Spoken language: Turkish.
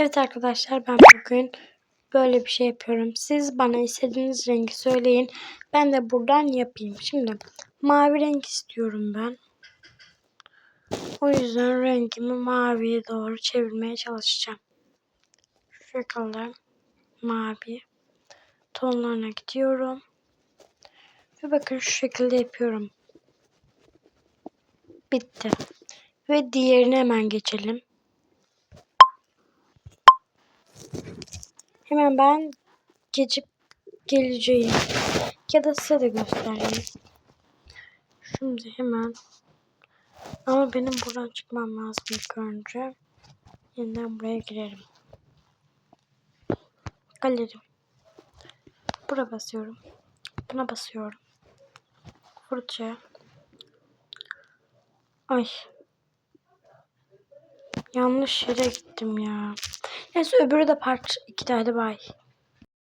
Evet arkadaşlar ben bugün böyle bir şey yapıyorum. Siz bana istediğiniz rengi söyleyin. Ben de buradan yapayım. Şimdi mavi renk istiyorum ben. O yüzden rengimi maviye doğru çevirmeye çalışacağım. Şu mavi tonlarına gidiyorum. Ve bakın şu şekilde yapıyorum. Bitti. Ve diğerine hemen geçelim. Hemen ben geçip geleceğim. Ya da size de göstereyim. Şimdi hemen ama benim buradan çıkmam lazım ilk önce. Yeniden buraya girerim. Galeri. Buna basıyorum. Buna basıyorum. Fırça. Ay. Yanlış yere gittim ya. Neyse öbürü de part 2'de hadi bay.